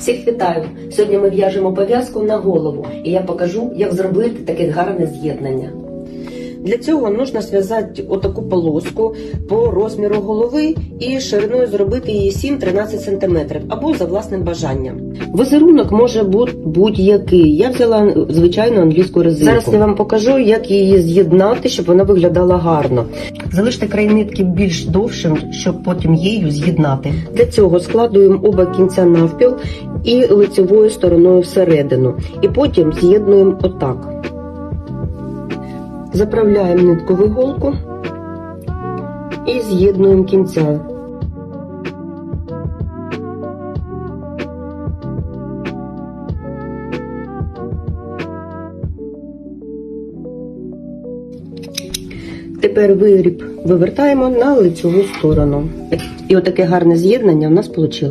Всіх вітаю! Сьогодні ми в'яжемо пов'язку на голову, і я покажу, як зробити таке гарне з'єднання. Для цього потрібно зв'язати отаку полоску по розміру голови і шириною зробити її 7-13 см або за власним бажанням. Візерунок може бути будь-який. Я взяла звичайну англійську резинку. Зараз я вам покажу, як її з'єднати, щоб вона виглядала гарно. Залиште край нитки більш довшим, щоб потім її з'єднати. Для цього складуємо оба кінця навпіл і лицевою стороною всередину. І потім з'єднуємо отак. Заправляємо нитку в іголку і з'єднуємо кінця. Тепер виріб вивертаємо на лицеву сторону. І отаке гарне з'єднання в нас вийшло.